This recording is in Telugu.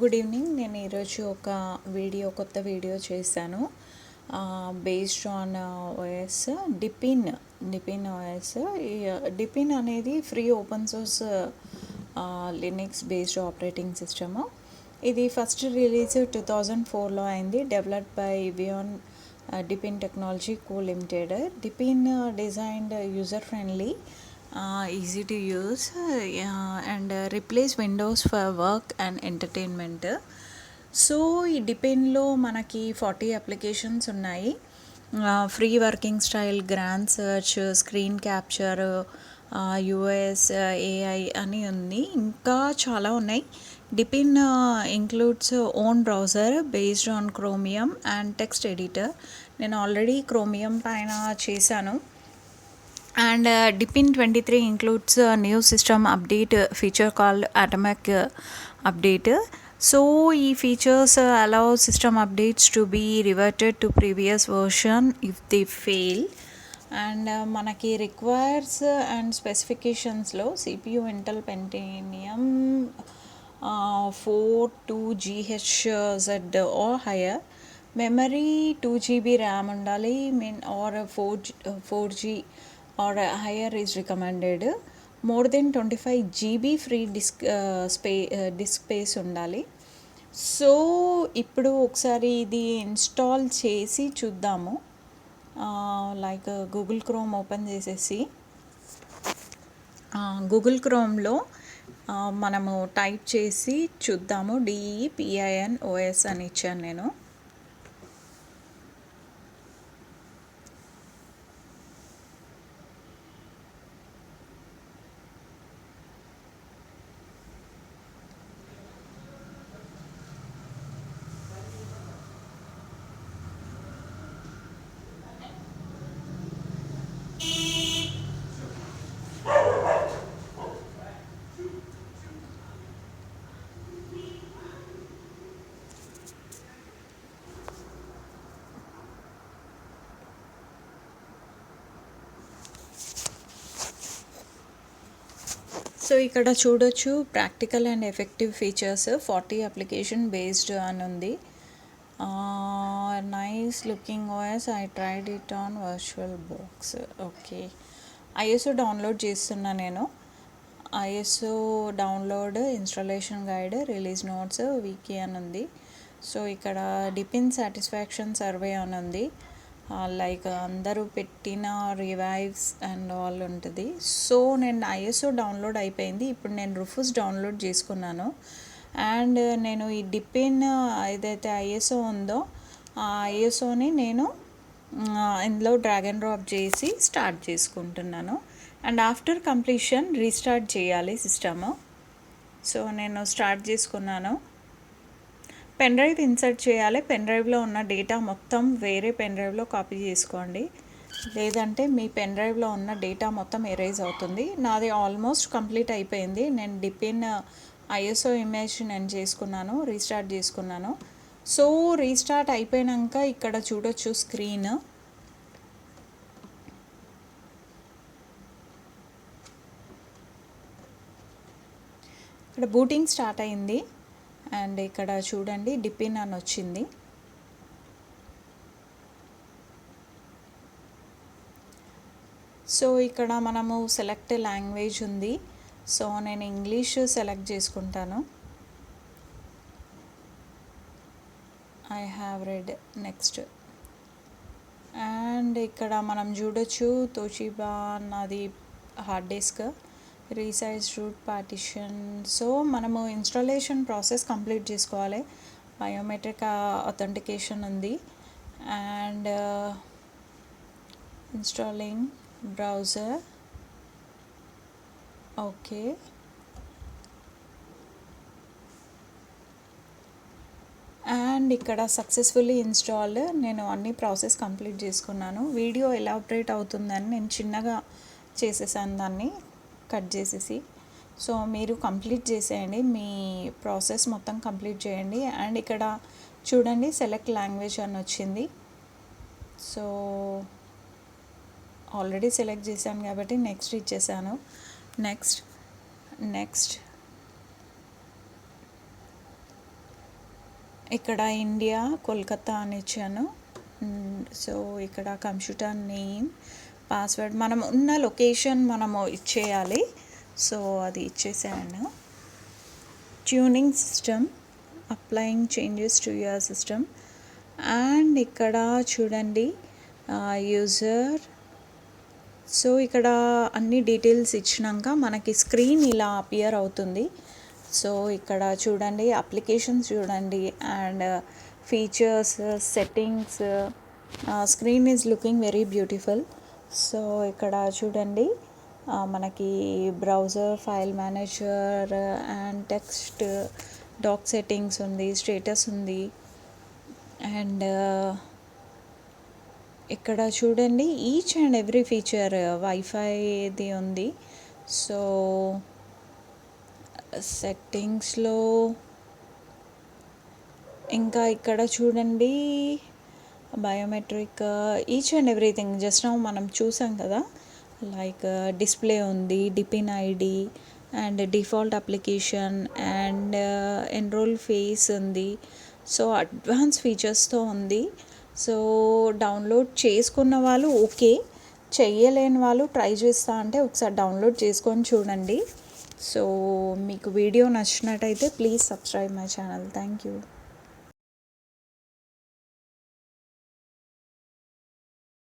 గుడ్ ఈవినింగ్ నేను ఈరోజు ఒక వీడియో కొత్త వీడియో చేశాను. Based on OS Deepin Deepin OS Deepin అనేది free open source Linux based operating system ఇది ఫస్ట్ రిలీజ్ టూ థౌజండ్ ఫోర్లో అయింది. Developed by Wuhan Deepin technology co limited Deepin designed user friendly easy to use and replace Windows for work and entertainment so ఈ డిపెన్లో మనకి ఫార్టీ అప్లికేషన్స్ ఉన్నాయి. Free working style grand search screen capture US AI అని ఉంది. ఇంకా చాలా ఉన్నాయి. Deepin includes own browser based on Chromium and text editor నేను ఆల్రెడీ క్రోమియం పైన చేశాను. and uh, dipin 23 includes a new system update uh, feature called atomic uh, update so e features uh, allow system updates to be reverted to previous version if they fail and మనకి requires and స్పెసిఫికేషన్స్లో CPU Intel Pentium four two GHz or higher memory two GB RAM ఉండాలి mean or four four G or higher is recommended. More than twenty five GB free disk స్పే disk space ఉండాలి. సో ఇప్పుడు ఒకసారి ఇది ఇన్స్టాల్ చేసి చూద్దాము. లైక్ గూగుల్ క్రోమ్ ఓపెన్ చేసేసి. గూగుల్ క్రోమ్లో మనము టైప్ చేసి చూద్దాము. డిఈపిఐఎన్ ఓఎస్ అని ఇచ్చాను నేను. సో ఇక్కడ చూడొచ్చు practical and effective features. Forty application based అని ఉంది. Nice looking OS I tried it on virtual box okay ISO download చేస్తున్నా నేను. ISO download installation guide release notes wiki అని ఉంది. సో ఇక్కడ డిపిన్ సాటిస్ఫాక్షన్ సర్వే అని ఉంది. లైక్ అందరూ పెట్టిన రివైవ్స్ అండ్ ఆల్ ఉంటుంది. సో నేను ఐఎస్ఓ డౌన్లోడ్ అయిపోయింది. ఇప్పుడు నేను రుఫుస్ డౌన్లోడ్ చేసుకున్నాను. అండ్ నేను ఈ డిపిన్ ఏదైతే ఐఎస్ఓ ఉందో ఆ ఐఎస్ఓని నేను ఇందులో డ్రాగన్ డ్రాప్ చేసి స్టార్ట్ చేసుకుంటున్నాను. అండ్ ఆఫ్టర్ కంప్లీషన్ రీస్టార్ట్ చేయాలి సిస్టము సో నేను స్టార్ట్ చేసుకున్నాను. పెన్ డ్రైవ్ ఇన్సర్ట్ చేయాలి. పెన్ డ్రైవ్లో ఉన్న డేటా మొత్తం వేరే పెన్ డ్రైవ్లో కాపీ చేసుకోండి. లేదంటే మీ పెన్ డ్రైవ్లో ఉన్న డేటా మొత్తం ఎరేజ్ అవుతుంది. నాది ఆల్మోస్ట్ కంప్లీట్ అయిపోయింది. నేను డిపిన్ ఐఎస్ఓ ఇమేజ్ నేను చేసుకున్నాను రీస్టార్ట్ చేసుకున్నాను. సో రీస్టార్ట్ అయిపోయాక ఇక్కడ చూడొచ్చు స్క్రీన్. ఇక్కడ బూటింగ్ స్టార్ట్ అయింది. అండ్ ఇక్కడ చూడండి డిపిన్ అని వచ్చింది. సో ఇక్కడ మనము సెలెక్ట్ లాంగ్వేజ్ ఉంది. సో నేను ఇంగ్లీష్ సెలెక్ట్ చేసుకుంటాను. I have read next and ఇక్కడ మనం చూడొచ్చు తోచిబా నాది hard disk resize root partition so మనము ఇన్స్టాలేషన్ ప్రాసెస్ కంప్లీట్ చేసుకోవాలి. బయోమెట్రిక్ అథెంటికేషన్ ఉంది. And installing browser okay and ఇక్కడ సక్సెస్ఫుల్లీ ఇన్స్టాల్ నేను అన్ని ప్రాసెస్ కంప్లీట్ చేసుకున్నాను. వీడియో ఎలాబరేట్ అవుతుందని నేను చిన్నగా చేసేసాను దాన్ని. కట్ చేసేసి. సో మీరు కంప్లీట్ చేసేయండి. మీ ప్రాసెస్ మొత్తం కంప్లీట్ చేయండి. అండ్ ఇక్కడ చూడండి సెలెక్ట్ లాంగ్వేజ్ అని వచ్చింది. సో ఆల్రెడీ సెలెక్ట్ చేశాను కాబట్టి నెక్స్ట్ ఇచ్చేసాను. Next next. ఇక్కడ ఇండియా కోల్కతా అని ఇచ్చాను. సో ఇక్కడ కంప్యూటర్ నేమ్ పాస్వర్డ్ మనం ఉన్న లొకేషన్ మనము ఇచ్చేయాలి. సో అది ఇచ్చేసాను. Tuning system applying changes to your system and ఇక్కడ చూడండి యూజర్ సో ఇక్కడ అన్ని డీటెయిల్స్ ఇచ్చినాక మనకి స్క్రీన్ ఇలా అపియర్ అవుతుంది. సో ఇక్కడ చూడండి అప్లికేషన్స్ చూడండి. And features settings screen is looking very beautiful so ఇక్కడ చూడండి మనకి browser file manager and text doc settings ఉంది స్టేటస్ ఉంది. అండ్ uh, ఇక్కడ చూడండి ఈచ్ అండ్ ఎవ్రీ ఫీచర్ వైఫైది ఉంది. సో సెట్టింగ్స్లో ఇంకా ఇక్కడ చూడండి biometric each and everything just now మనం చూసాం కదా లైక్ డిస్ప్లే uh, ఉంది Deepin ID and default application and enrol face ఉంది. సో అడ్వాన్స్ ఫీచర్స్తో ఉంది. సో డౌన్లోడ్ చేసుకున్న వాళ్ళు ఓకే. చెయ్యలేని వాళ్ళు ట్రై చేస్తా అంటే ఒకసారి డౌన్లోడ్ చేసుకొని చూడండి. సో మీకు వీడియో నచ్చినట్టయితే please subscribe my channel thank you